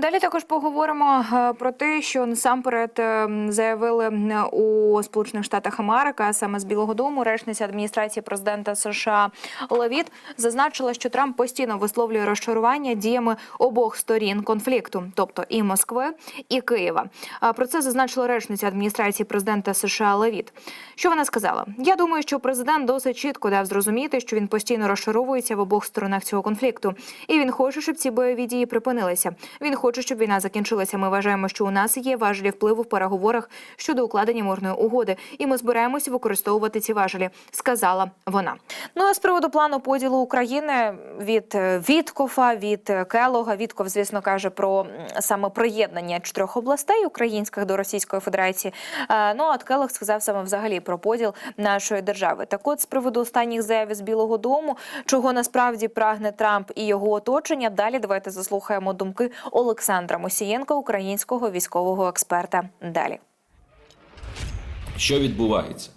Далі також поговоримо е, про те, що насамперед е, заявили у Сполучених Штатах Америки, а саме з Білого Дому, речниця адміністрації президента США Лавіт зазначила, що Трамп постійно висловлює розчарування діями обох сторін конфлікту, тобто і Москви, і Києва. Про це зазначила речниця адміністрації президента США Лавіт. Що вона сказала? Я думаю, що президент досить чітко дав зрозуміти, що він постійно розчаровується в обох сторонах цього конфлікту, і він хоче, щоб ці бойові дії припинилися. Він хоче, щоб війна закінчилася. Ми вважаємо, що у нас є важелі впливу в переговорах щодо укладення мирної угоди, і ми збираємося використовувати ці важелі, сказала вона. Ну а з приводу плану поділу України від е, Віткофа, від е, Келога. Вітков, звісно, каже про саме приєднання чотирьох областей українських до Російської Федерації. Е, Ну а Келог сказав саме взагалі про поділ нашої держави. Так, от з приводу останніх заяв з Білого Дому, чого насправді прагне Трамп і його оточення. Далі давайте заслухаємо думки Олександра Мосієнка, українського військового експерта. Далі. Що відбувається?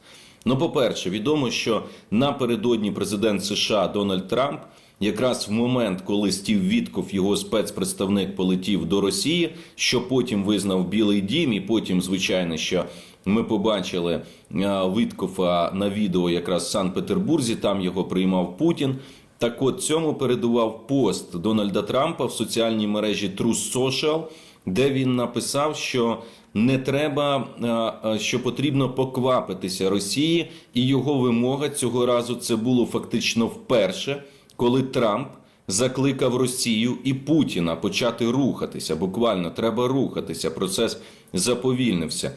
Ну, по-перше, відомо, що напередодні президент США Дональд Трамп, якраз в момент, коли Стів Вітков, його спецпредставник, полетів до Росії, що потім визнав Білий Дім, і потім, звичайно, що ми побачили Віткофа на відео якраз в Санкт-Петербурзі, там його приймав Путін. Так от цьому передував пост Дональда Трампа в соціальній мережі True Social, де він написав, що не треба, а, а, що потрібно поквапитися Росії, і його вимога цього разу це було фактично вперше, коли Трамп закликав Росію і Путіна почати рухатися. Буквально треба рухатися. Процес заповільнився.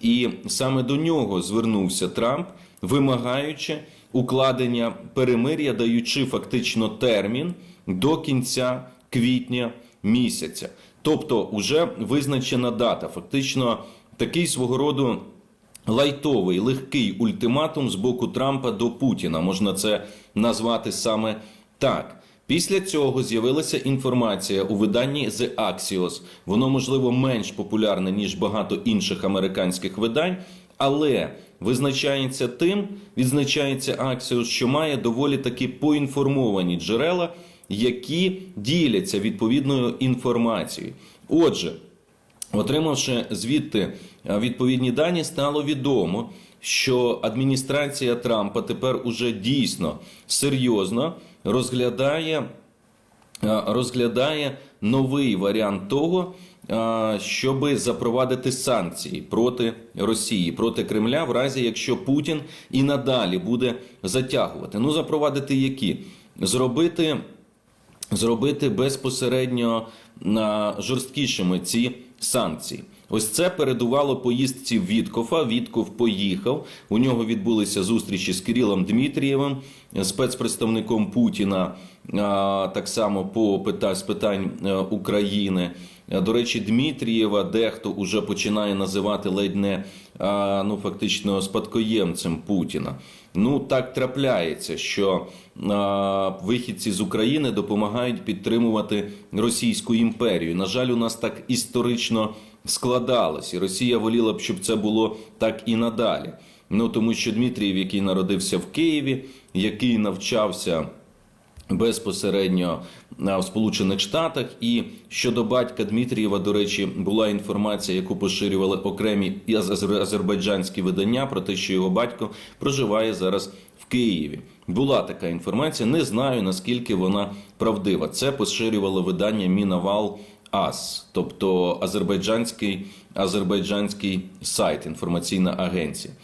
І саме до нього звернувся Трамп, вимагаючи укладення перемир'я, даючи фактично термін до кінця квітня місяця. Тобто, вже визначена дата. Фактично, такий свого роду лайтовий, легкий ультиматум з боку Трампа до Путіна. Можна це назвати саме так. Після цього з'явилася інформація у виданні The Axios. Воно можливо менш популярне ніж багато інших американських видань, але визначається тим, відзначається Axios, що має доволі таки поінформовані джерела, які діляться відповідною інформацією. Отже, Отримавши звідти е, відповідні дані, стало відомо, що адміністрація Трампа тепер уже дійсно серйозно розглядає, е, розглядає новий варіант того, щоби запровадити санкції проти Росії, проти Кремля, в разі якщо Путін і надалі буде затягувати. Ну, запровадити які? Зробити зробити безпосередньо жорсткішими ці санкції. Ось це передувало поїздці Віткофа. Вітков поїхав. У нього відбулися зустрічі з Кирилом Дмитрієвим, спецпредставником Путіна, так само по питань з питань е, України. Е, До речі, Дмитрієва дехто уже починає називати ледь не ну фактично спадкоємцем Путіна. Ну так трапляється, що вихідці з України допомагають підтримувати Російську імперію. На жаль, у нас так історично складалось, і Росія воліла б, щоб це було так і надалі. Ну тому що Дмитрієв, який народився в Києві, який навчався безпосередньо в Сполучених Штатах. І щодо батька Дмитрієва, до речі, була інформація, яку поширювали окремі азербайджанські видання про те, що його батько проживає зараз в Києві. Була така інформація. Не знаю наскільки вона правдива. Це поширювало видання Мінавал. АС, тобто азербайджанський, азербайджанський сайт, інформаційна агенція.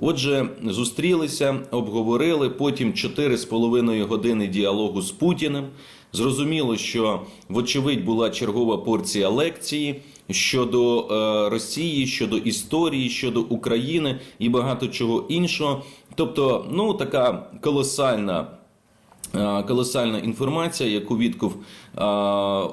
Отже, зустрілися, обговорили потім 4,5 години діалогу з Путіним. Зрозуміло, що вочевидь була чергова порція лекції щодо е, Росії, щодо історії, щодо України і багато чого іншого. Тобто, ну така колосальна. Е, Колосальна інформація, яку Вітков е,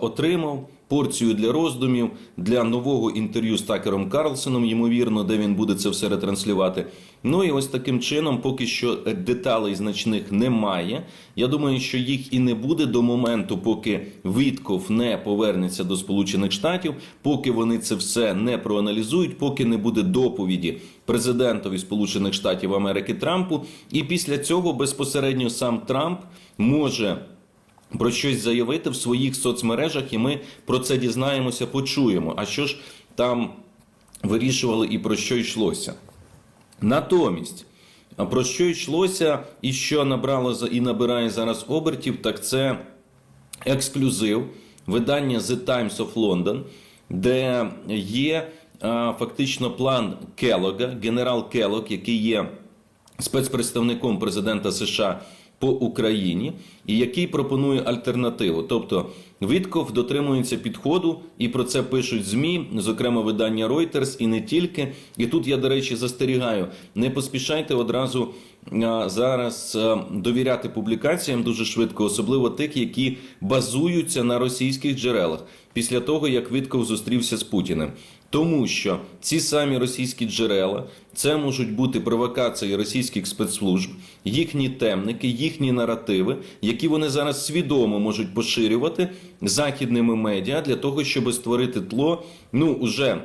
отримав, порцію для роздумів, для нового інтерв'ю з Такером Карлсоном, ймовірно, де він буде це все ретранслювати. Ну і ось таким чином, поки що деталей значних немає. Я думаю, що їх і не буде до моменту, поки Вітков не повернеться до Сполучених Штатів, поки вони це все не проаналізують, поки не буде доповіді президентові Сполучених Штатів Америки Трампу. І після цього безпосередньо сам Трамп може про щось заявити в своїх соцмережах, і ми про це дізнаємося, почуємо. А що ж там вирішували і про що йшлося? Натомість, про що йшлося і що набрало і набирає зараз обертів, так це ексклюзив видання The Times of London, де є а, фактично план Келога, генерал Келог, який є спецпредставником президента США по Україні, і який пропонує альтернативу. Тобто Вітков дотримується підходу, і про це пишуть змі, зокрема видання Reuters, і не тільки. І тут я, до речі, застерігаю: не поспішайте одразу зараз довіряти публікаціям дуже швидко, особливо тих, які базуються на російських джерелах після того, як Вітков зустрівся з Путіним. Тому що ці самі російські джерела це можуть бути провокації російських спецслужб, їхні темники, їхні наративи, які вони зараз свідомо можуть поширювати західними медіа для того, щоб створити тло, ну уже е,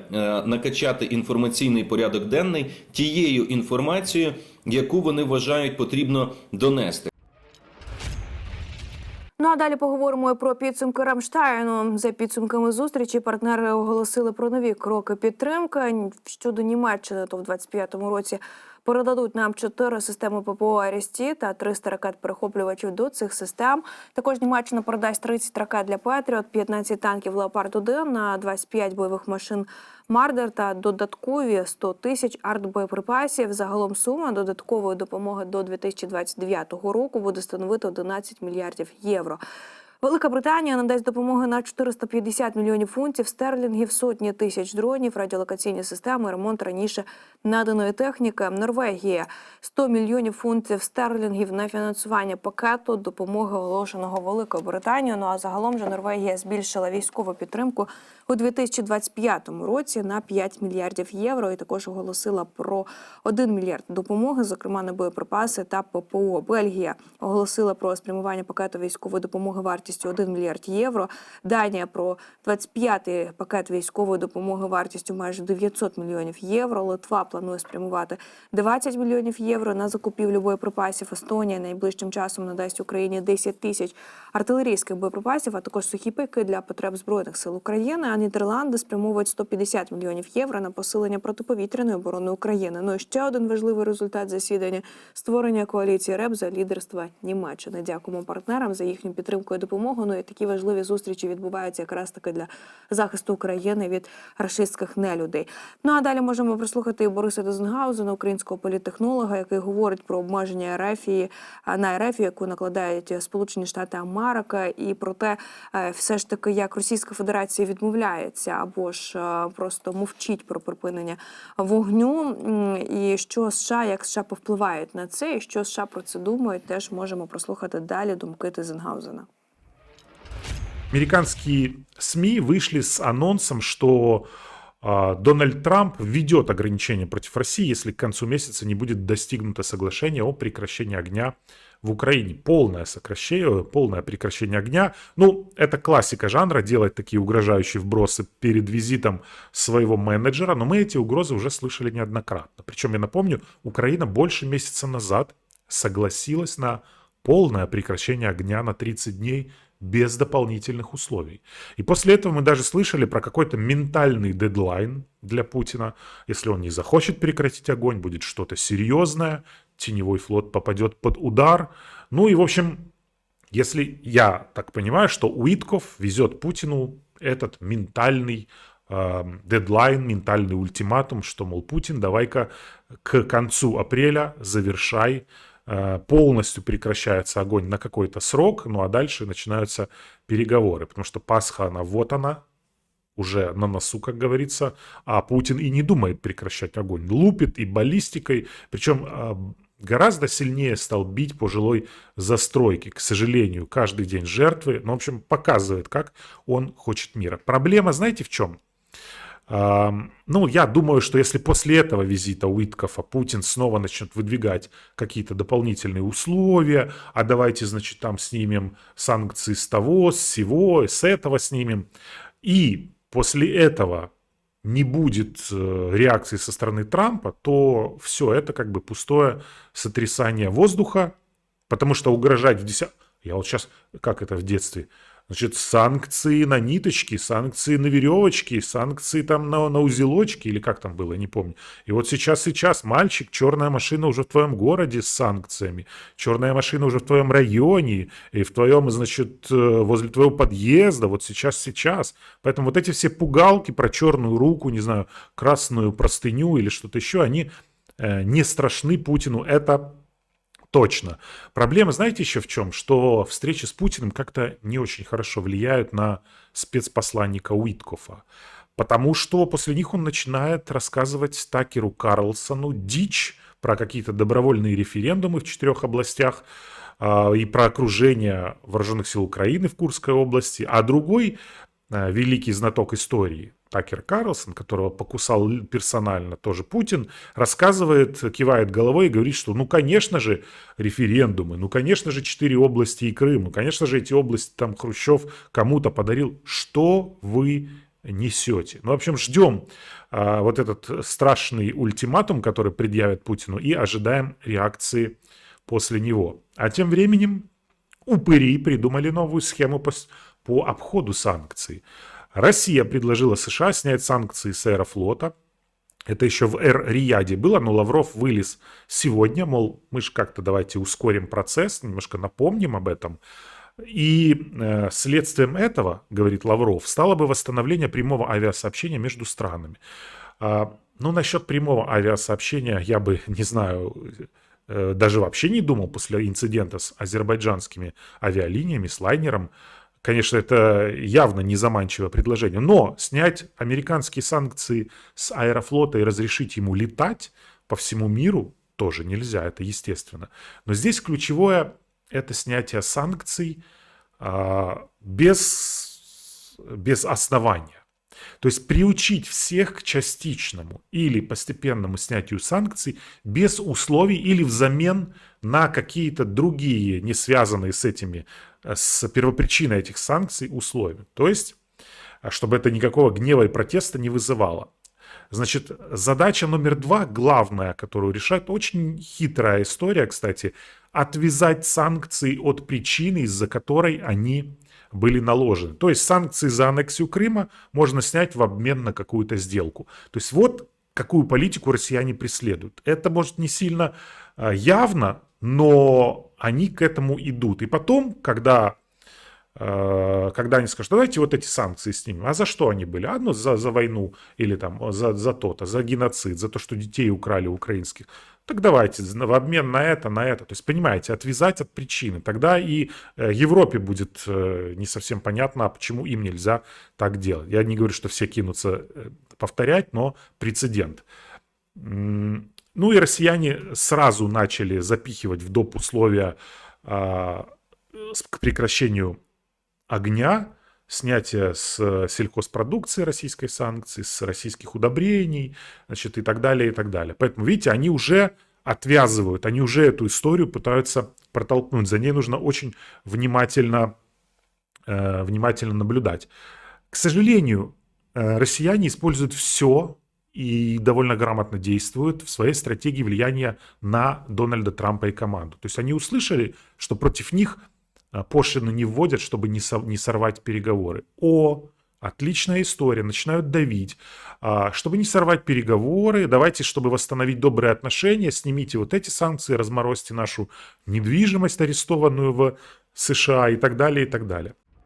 накачати інформаційний порядок денний тією інформацією, яку вони вважають потрібно донести. Ну а далі поговоримо про підсумки Рамштайну. За підсумками зустрічі партнери оголосили про нові кроки підтримки щодо Німеччини. То в 25-му році передадуть нам чотири системи ППО «Арісті» та 300 ракет-перехоплювачів до цих систем. Також Німеччина передасть 30 ракет для Петріот, 15 танків Леопард-1 на 25 бойових машин Мардер та додаткові 100 тисяч артбоєприпасів. Загалом сума додаткової допомоги до 2029 року буде становити 11 мільярдів євро. Велика Британія надасть допомоги на 450 мільйонів фунтів стерлінгів, сотні тисяч дронів, радіолокаційні системи, ремонт раніше наданої техніки. Норвегія 100 мільйонів фунтів стерлінгів на фінансування пакету допомоги оголошеного Великою Британією. Ну а загалом же Норвегія збільшила військову підтримку у 2025 році на 5 мільярдів євро. І також оголосила про 1 мільярд допомоги, зокрема на боєприпаси та ППО. Бельгія оголосила про спрямування пакету військової допомоги вартістю 1 мільярд євро. Данія про 25-й пакет військової допомоги вартістю майже 900 мільйонів євро. Литва планує спрямувати 20 мільйонів євро на закупівлю боєприпасів. Естонія найближчим часом надасть Україні 10 тисяч артилерійських боєприпасів, а також сухі пики для потреб збройних сил України. А Нідерланди спрямовують 150 мільйонів євро на посилення протиповітряної оборони України. Ну і ще один важливий результат засідання створення коаліції РЕБ за лідерства Німеччини. Дякуємо партнерам за їхню підтримку і допомогу. Ну і такі важливі зустрічі відбуваються якраз таки для захисту України від рашистських нелюдей. Ну а далі можемо прослухати Бориса Дезенгаузена, українського політтехнолога, який говорить про обмеження Ерефії на Ерефію, яку накладають Сполучені Штати Америка, і про те, е, все ж таки, як Російська Федерація відмовляється або ж е, просто мовчить про припинення вогню, і що США, як США повпливають на це, і що США про це думають, теж можемо прослухати далі думки Тезенгаузена. Американские СМИ вышли с анонсом, что а, Дональд Трамп введет ограничения против России, если к концу месяца не будет достигнуто соглашение о прекращении огня в Украине. Полное сокращение, полное прекращение огня. Ну, это классика жанра, делать такие угрожающие вбросы перед визитом своего менеджера, но мы эти угрозы уже слышали неоднократно. Причем, я напомню, Украина больше месяца назад согласилась на полное прекращение огня на 30 дней без дополнительных условий. И после этого мы даже слышали про какой-то ментальный дедлайн для Путина. Если он не захочет прекратить огонь, будет что-то серьезное, теневой флот попадет под удар. Ну и, в общем, если я так понимаю, что Уитков везет Путину этот ментальный э, дедлайн, ментальный ультиматум, что, мол, Путин, давай-ка к концу апреля завершай полностью прекращается огонь на какой-то срок, ну а дальше начинаются переговоры, потому что Пасха, она вот она, уже на носу, как говорится, а Путин и не думает прекращать огонь. Лупит и баллистикой, причем э, гораздо сильнее стал бить по жилой застройке. К сожалению, каждый день жертвы, ну, в общем, показывает, как он хочет мира. Проблема, знаете, в чем? Ну, я думаю, что если после этого визита Уиткофа Путин снова начнет выдвигать какие-то дополнительные условия, а давайте, значит, там снимем санкции с того, с сего, с этого снимем, и после этого не будет э, реакции со стороны Трампа, то все это как бы пустое сотрясание воздуха, потому что угрожать в 10... Я вот сейчас, как это в детстве, значит, санкции на ниточки, санкции на веревочки, санкции там на, на узелочки, или как там было, не помню. И вот сейчас, сейчас, мальчик, черная машина уже в твоем городе с санкциями, черная машина уже в твоем районе, и в твоем, значит, э, возле твоего подъезда, вот сейчас, сейчас. Поэтому вот эти все пугалки про черную руку, не знаю, красную простыню или что-то еще, они э, не страшны Путину. Это Точно. Проблема, знаете, еще в чем? Что встречи с Путиным как-то не очень хорошо влияют на спецпосланника Уиткофа. Потому что после них он начинает рассказывать Такеру Карлсону дичь про какие-то добровольные референдумы в четырех областях а, и про окружение вооруженных сил Украины в Курской области. А другой а, великий знаток истории, Такер Карлсон, которого покусал персонально тоже Путин, рассказывает, кивает головой и говорит, что ну, конечно же, референдумы, ну, конечно же, четыре области и Крым, ну, конечно же, эти области там Хрущев кому-то подарил. Что вы несете? Ну, в общем, ждем а, вот этот страшный ультиматум, который предъявит Путину, и ожидаем реакции после него. А тем временем упыри придумали новую схему по, по обходу санкций. Россия предложила США снять санкции с аэрофлота. Это еще в Эр-Рияде было, но Лавров вылез сегодня, мол, мы же как-то давайте ускорим процесс, немножко напомним об этом. И э, следствием этого, говорит Лавров, стало бы восстановление прямого авиасообщения между странами. А, ну, насчет прямого авиасообщения я бы, не знаю, э, даже вообще не думал после инцидента с азербайджанскими авиалиниями, с лайнером. Конечно, это явно не заманчивое предложение, но снять американские санкции с аэрофлота и разрешить ему летать по всему миру тоже нельзя, это естественно. Но здесь ключевое это снятие санкций а, без, без основания. То есть приучить всех к частичному или постепенному снятию санкций без условий или взамен на какие-то другие, не связанные с этими, с первопричиной этих санкций условия. То есть, э, чтобы это никакого гнева и протеста не вызывало. Значит, задача номер два, главная, которую решает, очень хитрая история, кстати, отвязать санкции от причины, из-за которой они были наложены. То есть санкции за аннексию Крыма можно снять в обмен на какую-то сделку. То есть вот какую политику россияне преследуют. Это может не сильно э, явно, но они к этому идут. И потом, когда э, когда они скажут, давайте вот эти санкции снимем. А за что они были? А ну за, за войну или там за, за то-то, за геноцид, за то, что детей украли украинских. Так давайте в обмен на это, на это. То есть, понимаете, отвязать от причины. Тогда и э, Европе будет э, не совсем понятно, а почему им нельзя так делать. Я не говорю, что все кинутся повторять, но прецедент. Ну и россияне сразу начали запихивать в доп. условия а, к прекращению огня, снятие с сельхозпродукции российской санкции, с российских удобрений, значит, и так далее, и так далее. Поэтому, видите, они уже отвязывают, они уже эту историю пытаются протолкнуть. За ней нужно очень внимательно, э, внимательно наблюдать. К сожалению, э, россияне используют все и довольно грамотно действуют в своей стратегии влияния на Дональда Трампа и команду. То есть они услышали, что против них а, пошлины не вводят, чтобы не сорвать переговоры. О, отличная история, начинают давить. А, чтобы не сорвать переговоры, давайте, чтобы восстановить добрые отношения, снимите вот эти санкции, разморозьте нашу недвижимость, арестованную в США и так далее, и так далее.